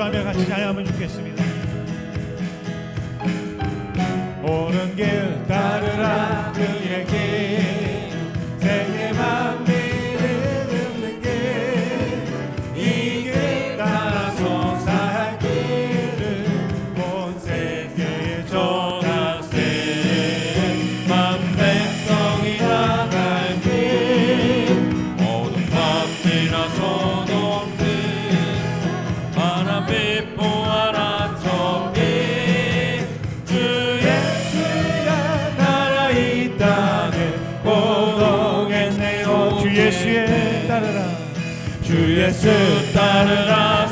기도하며 같이 찬양하면 좋겠습니다. 따르라. 주 예수 따르라.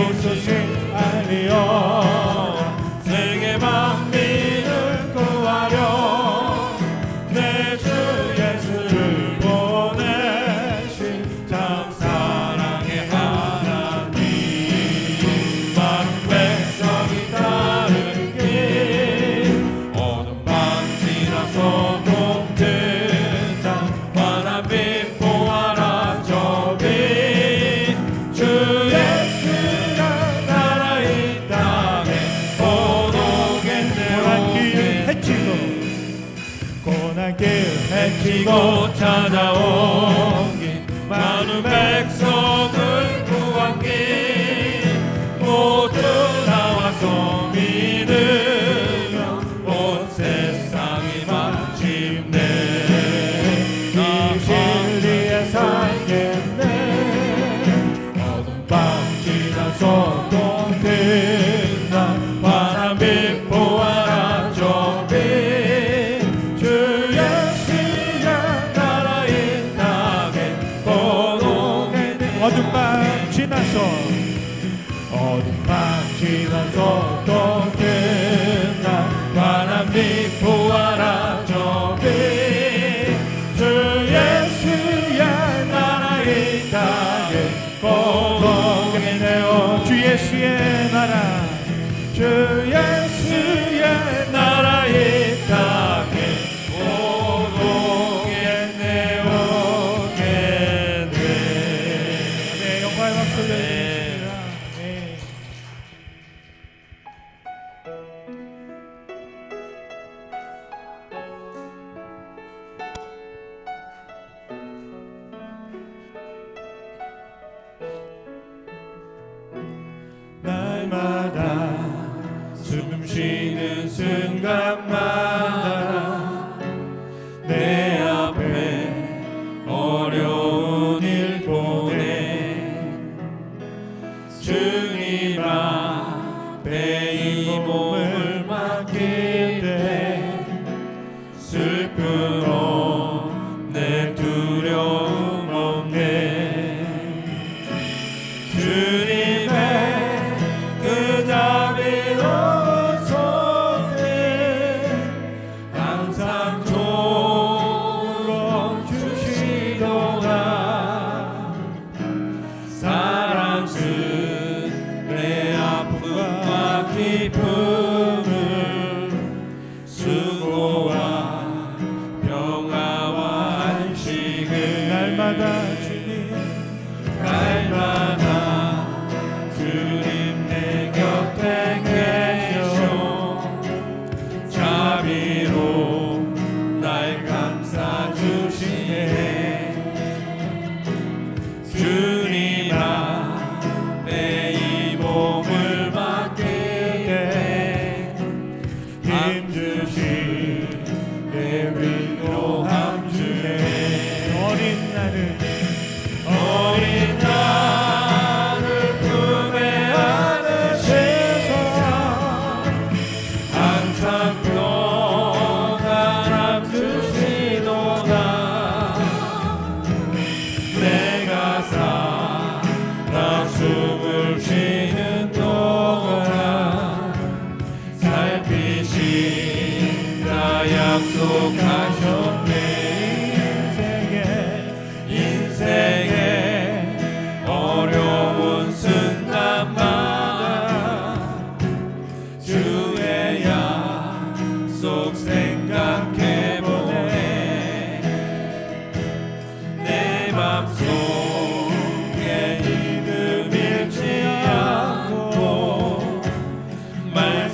멈추지 아니요 찾아온게 많은 백성을 구하기. 모두 나와서 믿으며 온 세상이 마침내 이 진리에 살겠네. 어둠 밤 지나서 동태 Spirit.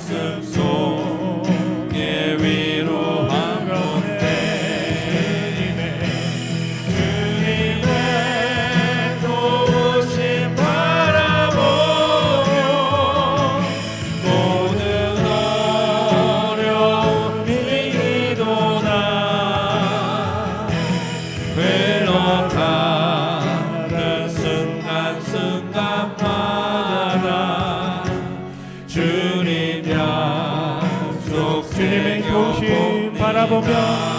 말씀 도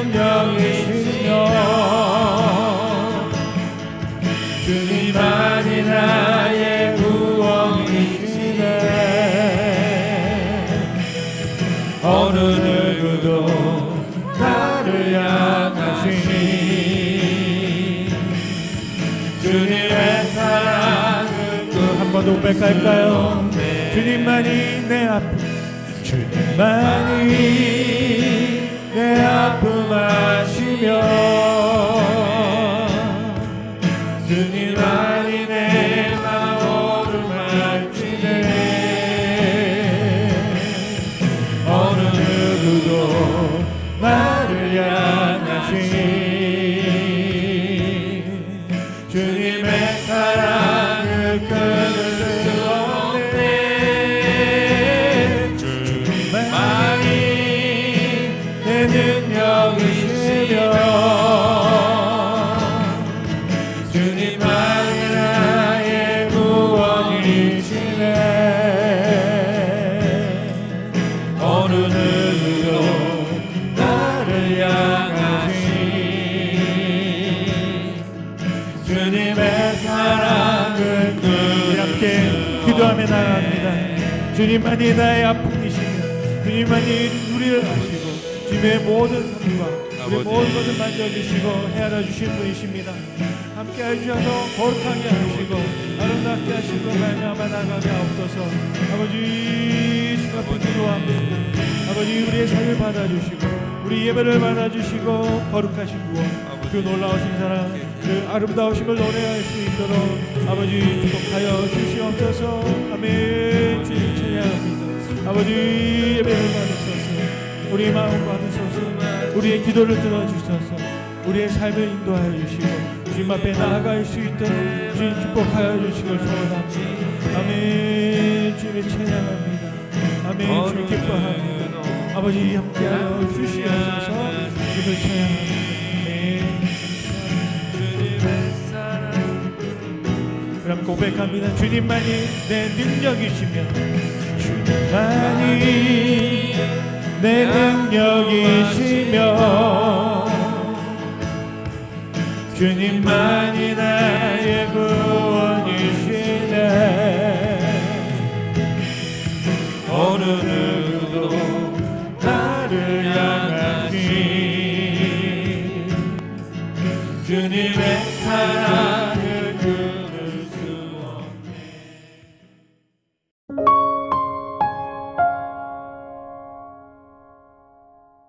내 능력이시며 주님만이 나의 구원이시네 어느 누구도 나를 향하신 주님의 사랑을 그한번 더 고백할까요? 주님만이 내 아픔 주님만이 내 아픔 아시며 주님만 주님만이 나의 아픔이시며 주님만이 우리를 아시고 주님의 모든 삶과 우리 모든 것을 만져주시고 헤아려 주신 분이십니다. 함께 해주셔서 거룩하게 하시고 아름답게 하시고 말미암아 나가게 하옵소서. 아버지 앞에 기도합니다 아버지 우리의 삶을 받아주시고 우리 예배를 받아주시고 거룩하신 구원 그 놀라우신 사랑 그 아름다우심을 노래할 수 있도록 아버지 축복하여 주시옵소서. 아멘. 찬양합니다. 아버지 예배를 받으소서 우리의 마음 받으소서. 우리의 기도를 들어주소서. 우리의 삶을 인도하여 주시고 주님 앞에 나아갈 수 있도록 주님 축복하여 주시길 소원합니다. 아멘. 주님 찬양합니다. 아멘. 주님 기뻐합니다 아버지 함께하여 주시옵소서. 주님을 찬양합니다. 그럼 고백합니다. 주님만이 내 능력이시며 주님만이 내 능력이시며 주님만이 나의 구원이시네. 오르는